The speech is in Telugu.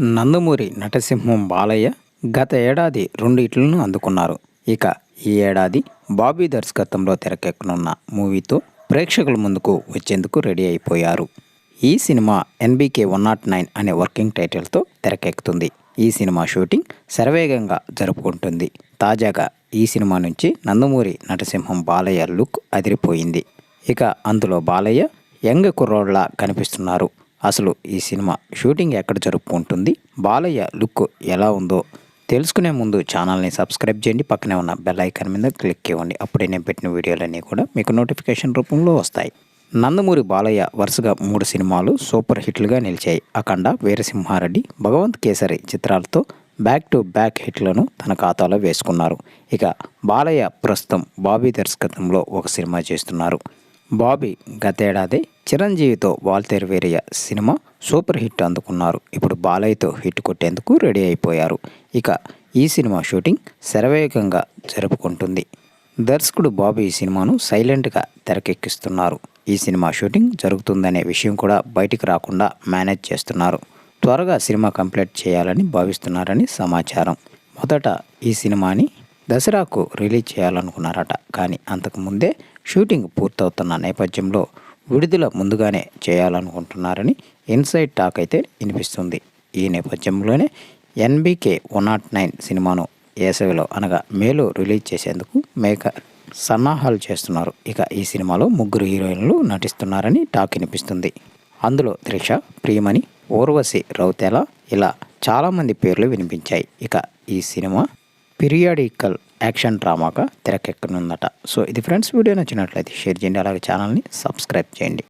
నందమూరి నటసింహం బాలయ్య గత ఏడాది రెండు ఇట్లను అందుకున్నారు. ఇక ఈ ఏడాది బాబీ దర్శకత్వంలో తెరకెక్కనున్న మూవీతో ప్రేక్షకుల ముందుకు వచ్చేందుకు రెడీ అయిపోయారు. ఈ cinema NBK one nought nine అనే వర్కింగ్ టైటిల్తో తెరకెక్కుతుంది. ఈ సినిమా షూటింగ్ శరవేగంగా జరుపుకుంటుంది. తాజాగా ఈ సినిమా నుంచి నందమూరి నటసింహం బాలయ్య లుక్ అదిరిపోయింది. ఇక అందులో బాలయ్య యంగ్ కుర్రోడ్లా కనిపిస్తున్నారు. అసలు ఈ సినిమా షూటింగ్ ఎక్కడ జరుపుకుంటుంది? బాలయ్య లుక్ ఎలా ఉందో తెలుసుకునే ముందు ఛానల్ని సబ్స్క్రైబ్ చేయండి. పక్కనే ఉన్న బెల్ ఐకాన్ మీద క్లిక్ ఇవ్వండి. అప్పుడే నేను పెట్టిన వీడియోలన్నీ కూడా మీకు నోటిఫికేషన్ రూపంలో వస్తాయి. నందమూరి బాలయ్య వరుసగా మూడు సినిమాలు సూపర్ హిట్లుగా నిలిచాయి. అఖండ వీరసింహారెడ్డి భగవంత్ కేసరి చిత్రాలతో బ్యాక్ టు బ్యాక్ హిట్లను తన ఖాతాలో వేసుకున్నారు. ఇక బాలయ్య ప్రస్తుతం బాబీ దర్శకత్వంలో ఒక సినిమా చేస్తున్నారు. బాబీ గతేడాది చిరంజీవితో Waltair Veerayya cinema super hit అందుకున్నారు. ఇప్పుడు బాలయ్యతో హిట్ కొట్టేందుకు రెడీ అయిపోయారు. ఇక ఈ సినిమా షూటింగ్ శరవేగంగా జరుపుకుంటుంది. దర్శకుడు బాబు ఈ సినిమాను సైలెంట్గా తెరకెక్కిస్తున్నారు. ఈ సినిమా షూటింగ్ జరుగుతుందనే విషయం కూడా బయటికి రాకుండా మేనేజ్ చేస్తున్నారు. త్వరగా సినిమా కంప్లీట్ చేయాలని భావిస్తున్నారని సమాచారం. మొదట ఈ సినిమాని దసరాకు రిలీజ్ చేయాలనుకున్నారట. కానీ అంతకుముందే షూటింగ్ పూర్తవుతున్న నేపథ్యంలో విడుదల ముందుగానే చేయాలనుకుంటున్నారని ఇన్సైడ్ టాక్ అయితే వినిపిస్తుంది. ఈ నేపథ్యంలోనే ఎన్బికే వన్ నాట్ నైన్ సినిమాను వేసవిలో అనగా మేలో రిలీజ్ చేసేందుకు మేక సన్నాహాలు చేస్తున్నారు. ఇక ఈ సినిమాలో ముగ్గురు హీరోయిన్లు నటిస్తున్నారని టాక్ వినిపిస్తుంది. అందులో త్రిష ప్రియమణి ఊర్వశి రౌతేల ఇలా చాలామంది పేర్లు వినిపించాయి. ఇక ఈ సినిమా పీరియాడికల్ యాక్షన్ డ్రామాగా తెరకెక్కనుందట. సో ఇది ఫ్రెండ్స్ వీడియో నచ్చినట్లయితే షేర్ చేయండి అలాగే ఛానల్ని సబ్స్క్రైబ్ చేయండి.